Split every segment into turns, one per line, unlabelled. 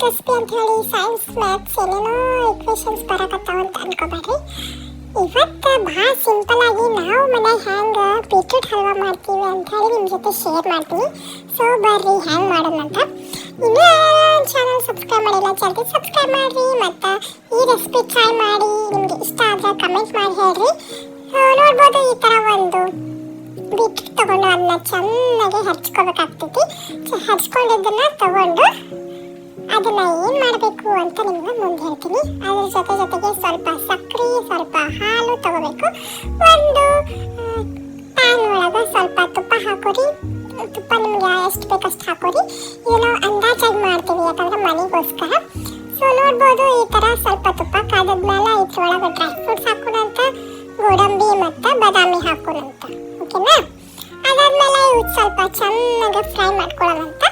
Favourite recipe ಅಂತ ಹೇಳಿ science maths ಏನೇನೋ ಇಕ್ವೇಷನ್ಸ್ ಬರಕತ್ತಾವ ಅಂತ ಅನ್ಕೋಬೇಡ್ರಿ. ಇವತ್ತು ಭಾಳ ಸಿಂಪಲ್ ಆಗಿ ನಾವು ಮನೆ ಹೆಂಗೆ ಬೀಟ್ರೂಟ್ ಹಲ್ವಾ ಮಾಡ್ತೀವಿ ಅಂತ ಹೇಳಿ ನಿಮ್ಮ ಜೊತೆ ಶೇರ್ ಮಾಡ್ತೀನಿ. ಸೊ ಬರ್ರಿ ಹೆಂಗೆ ಮಾಡೋಣ ಅಂತ. ಇನ್ನೂ ಚಾನಲ್ ಸಬ್ಸ್ಕ್ರೈಬ್ ಮಾಡಿಲ್ಲ, ಜಲ್ದಿ ಸಬ್ಸ್ಕ್ರೈಬ್ ಮಾಡಿರಿ. ಮತ್ತು ಈ ರೆಸಿಪಿ ಟ್ರೈ ಮಾಡಿ ನಿಮಗೆ ಇಷ್ಟ ಆದರೆ ಕಮೆಂಟ್ ಮಾಡಿ ಹೇಳ್ರಿ. ನೋಡ್ಬೋದು ಈ ಥರ ಒಂದು ಬೀಟ್ರೂಟ್ ತೊಗೊಂಡು ಅದನ್ನ ಚೆನ್ನಾಗಿ ಹಚ್ಕೋಬೇಕಾಗ್ತೈತಿ. ಹಚ್ಕೊಂಡಿದ್ದನ್ನು ತಗೊಂಡು ಅದನ್ನ ಏನ್ ಮಾಡಬೇಕು ಅಂತ ನಿಮ್ಗೆ ಮುಂದೆ ಹೇಳ್ತೀನಿ. ಅದ್ರ ಜೊತೆ ಜೊತೆಗೆ ಸ್ವಲ್ಪ ಸಕ್ಕರೆ ಸ್ವಲ್ಪ ಹಾಲು ತಗೋಬೇಕು. ಒಂದು ಪ್ಯಾನ್ ಒಳಗೆ ಸ್ವಲ್ಪ ತುಪ್ಪ ಹಾಕೋರಿ. ತುಪ್ಪ ನಿಮ್ಗೆ ಎಷ್ಟು ಬೇಕಷ್ಟು ಹಾಕೋರಿ. ಏನೋ ಅಂದಾಜಾಗಿ ಮಾಡ್ತೀವಿ ಯಾಕಂದ್ರೆ ಮನೆಗೋಸ್ಕರ. ಸೊ ನೋಡ್ಬೋದು ಈ ತರ ಸ್ವಲ್ಪ ತುಪ್ಪ ಕಾದದ್ಮೇಲೆ ಇದ್ರೊಳಗೆ ಡ್ರೈ ಫ್ರೂಟ್ಸ್ ಹಾಕೋಣಂತ ಗೋಡಂಬಿ ಮತ್ತು ಬಾದಾಮಿ ಹಾಕೋಣಂತ ಓಕೆನಾ? ಅದಾದ್ಮೇಲೆ ಇವು ಸ್ವಲ್ಪ ಚೆನ್ನಾಗಿ ಫ್ರೈ ಮಾಡ್ಕೊಳ್ಳೋಣಂತ.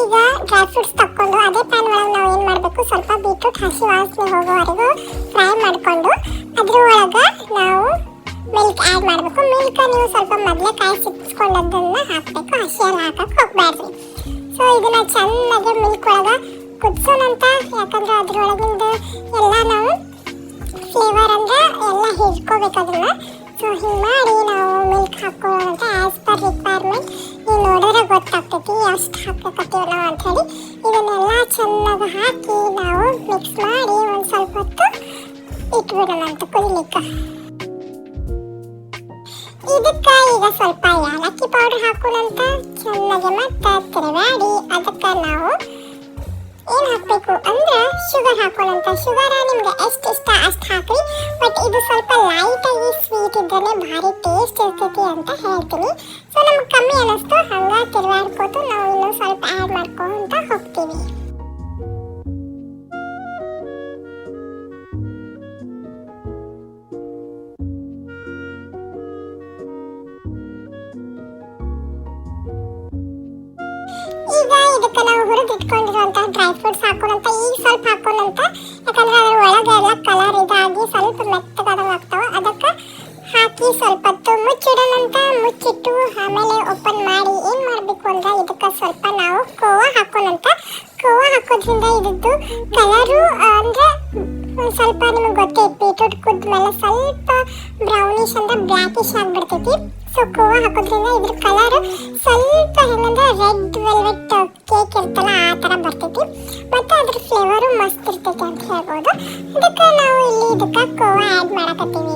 ಈಗ ಡ್ರೈ ಫ್ರೂಟ್ಸ್ ತಕ್ಕೊಂಡು ಅದೇ ಪ್ಯಾನ್ ಒಳಗೆ ನಾವು ಏನು ಮಾಡಬೇಕು? ಸ್ವಲ್ಪ ಬೀಟ್ರೂಟ್ ಹಸಿ ವಾಸನೆ ಹೋಗೋವರೆಗೂ ಫ್ರೈ ಮಾಡಿಕೊಂಡು ಅದ್ರ ಒಳಗೆ ನಾವು ಮಿಲ್ಕ್ ಆ್ಯಡ್ ಮಾಡಬೇಕು. ಮಿಲ್ಕ್ ನೀವು ಸ್ವಲ್ಪ ಮೊದಲೇ ಕಾಯಿ ಸಿಕ್ಸ್ಕೊಂಡದ್ದನ್ನ ಹಾಕಬೇಕು. ಹಸಿಯಲ್ಲಿ ಹಾಕಕ್ಕೆ ಹೋಗ್ಬೇಡ್ರಿ ಸೊ ಇದನ್ನ ಚೆನ್ನಾಗಿ ಮಿಲ್ಕ್ ಒಳಗೆ ಕುದಿಸೋಣಂತ ಯಾಕಂದ್ರೆ ಅದ್ರೊಳಗಿಂದ ಎಲ್ಲ ನಾವು ಫ್ಲೇವರ್ ಅಂದರೆ ಎಲ್ಲ ಹಿಡ್ಕೋಬೇಕು ಅದನ್ನ. ಹಿಂಗೆ ಮಾಡಿ ನಾವು ಮಿಲ್ಕ್ ಹಾಕೊಳ್ಳೋಣ ಆಸ್ ಪರ್ ರಿಕ್ವೈರ್ಮೆಂಟ್ ನೀವು ನೋಡಿದ್ರೆ ಗೊತ್ತಾಗ್ತೈತಿ, ಎಷ್ಟು ಹಾಕಕತ್ತೀವಿ ನಾವು ಅಂತ ಹೇಳಿ ಇದನ್ನೆಲ್ಲ ಚೆನ್ನಾಗಿ ಹಾಕಿ ನಾವು ಮಿಕ್ಸ್ ಮಾಡಿ ಒಂದು ಸ್ವಲ್ಪ ಹೊತ್ತು ಇಟ್ಬಿಡೋಣ ಅಂತ ಕುದಿಲಿಕ್ಕೆ ಇದಕ್ಕೆ ಈಗ ಸ್ವಲ್ಪ ಏಲಕ್ಕಿ ಪೌಡರ್ ಹಾಕೋಣಂತ ಚೆನ್ನಾಗಿ ಮತ್ತೆ ತಿರುಗಾಡಿ ಅದಕ್ಕೆ ನಾವು ಏನು ಹಾಕಬೇಕು ಅಂದ್ರೆ ಶುಗರ್ ಹಾಕೊಳ್ಳಂತ ಶುಗರ ನಿಮ್ಗೆ ಎಷ್ಟು ಇಷ್ಟ ಅಷ್ಟು ಹಾಕ್ರಿ ಬಟ್ ಇದು ಸ್ವಲ್ಪ ಲೈಟ್ ಆಗಿ ಸ್ವೀಟ್ ಇದ್ದರೆ ಭಾರಿ ಟೇಸ್ಟ್ ಇರ್ತೈತಿ ಅಂತ ಹೇಳ್ತೀನಿ. ಸೊ ನಮ್ಗೆ ಕಮ್ಮಿ ಅನ್ನಿಸ್ತು. ಹಂಗೆ ತಿರುಗಾಡ್ಕೋತು ನಾವು ಇನ್ನೂ ಸ್ವಲ್ಪ ಆ್ಯಡ್ ಮಾಡ್ಕೊಂತ ಹೋಗ್ತೀವಿ. ಈಗ ಇದಕ್ಕೆ ನಾವು ಹುರಿದು ಇಟ್ಕೊಂಡಿರುವಂತ ಡ್ರೈ ಫ್ರೂಟ್ಸ್ ಹಾಕೋಣಂತ, ಈಗ ಸ್ವಲ್ಪ ಹಾಕೋಣಂತ. ಯಾಕಂದ್ರೆ ಅದ್ರ ಒಳಗೆ ಎಲ್ಲ ಕಲರ್ ಇದಾಗಿ ಸ್ವಲ್ಪ ಸ್ವಲ್ಪ ಹೊತ್ತು ಮುಚ್ಚಿಡೋಣಂತ ಮುಚ್ಚಿಟ್ಟು ಆಮೇಲೆ ಓಪನ್ ಮಾಡಿ ಏನು ಮಾಡಬೇಕು ಅಂದ್ರೆ ಇದಕ್ಕೆ ಸ್ವಲ್ಪ ನಾವು ಕೋವಾ ಹಾಕೋಣಂತ. ಕೋವಾ ಹಾಕೋದ್ರಿಂದ ಇದ್ದು ಕಲರು ಅಂದ್ರೆ ಸ್ವಲ್ಪ ನಿಮಗೆ ಗೊತ್ತೇ ಬೀಟ್ರೂಟ್ ಕುದ್ಮೇಲೆ ಸ್ವಲ್ಪ ಬ್ರೌನಿಶ್ ಅಂದ್ರೆ ಬ್ಲ್ಯಾಕಿಶ್ ಆಗಿಬಿಡ್ತೈತಿ. ಸೊ ಕೋವಾ ಹಾಕೋದ್ರಿಂದ ಇದ್ರ ಕಲರ್ ಸ್ವಲ್ಪ ಹೆಂಗಂದ್ರೆ ರೆಡ್ ವೆಲ್ವೆಟ್ ಕೇಕ್ ಇರ್ತಲ್ಲ, ಆ ಥರ ಬರ್ತೈತಿ. ಮತ್ತು ಅದ್ರ ಫ್ಲೇವರು ಮಸ್ತ್ ಇರ್ತೈತಿ ಅಂತ ಹೇಳ್ಬೋದು. ಅದಕ್ಕೆ ನಾವು ಇಲ್ಲಿ ಇದಕ್ಕೆ ಕೋವಾ ಆ್ಯಡ್ ಮಾಡಕತ್ತೀವಿ.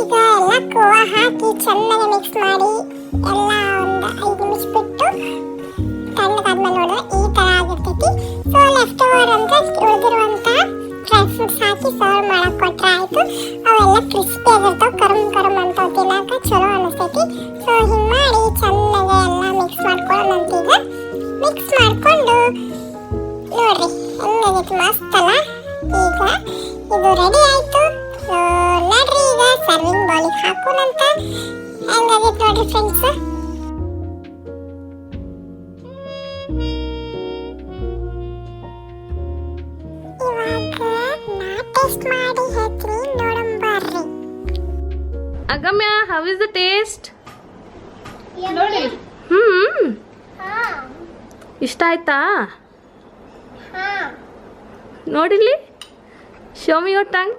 ಈಗ ಎಲ್ಲ ಕೋವಾ ಹಾಕಿ ಚೆನ್ನಾಗಿ ಮಿಕ್ಸ್ ಮಾಡಿ ಎಲ್ಲ ಒಂದು ಐದು ನಿಮಿಷ ಬಿಟ್ಟು ತಣ್ಣಗಾದ್ಮೇಲೆ ನೋಡಿದ್ರೆ ಈ ಥರ ಆಗಿರ್ತೈತಿ. ಸೊ ಲೆಫ್ಟ್ ಓವರ್ ಅಂದರೆ ಉಳಿದಿರುವಂಥ ಡ್ರೈ ಫ್ರೂಟ್ಸ್ ಹಾಕಿ ಸರ್ವ್ ಮಾಡಕ್ ಕೊಟ್ರೆ ಆಯಿತು. ಅವೆಲ್ಲ ಕ್ರಿಸ್ಪಿ ಆಗಿರ್ತಾವೆ, ಕರಮ್ ಕರಮ್ ಅಂತ ತಿನ್ನಕ ಚಲೋ ಅನಿಸ್ತೈತಿ. ಸೊ ಹಿಂಗೆ ಮಾಡಿ ಚೆನ್ನಾಗಿ ಎಲ್ಲ ಮಿಕ್ಸ್ ಮಾಡ್ಕೊಳ್ಳೋಣಂತ ಈಗ ಮಿಕ್ಸ್ ಮಾಡ್ಕೊಂಡು ನೋಡ್ರಿ ಹೆಂಗಾಗೈತಿ ಮಸ್ತ್ ಅಲ್ಲ? ಈಗ ಇದು ರೆಡಿ ಆಯ್ತು. ನೋಡ್ರಿ ಈಗ ಸರ್ವಿಂಗ್ ಬೌಲಿಗೆ ಹಾಕೋಣಂತ ಹೆಂಗಾಗೈತೆ ನೋಡ್ರಿ ಫ್ರೆಂಡ್ಸ್ ಇವಾಗ ನಾ ಟೇಸ್ಟ್ ಮಾಡಿ ಹೇಳ್ತೀನಿ ನೋಡಂ ಬರ್ರಿ.
Agamya how is the taste
ನೋಡಿ.
ಹ್ಮ್.
ಹಾ.
ಇಷ್ಟ ಆಯ್ತಾ? ನೋಡಿಲಿ ಶೋ ಮಿ ಯೋರ್ ಟಂಗ್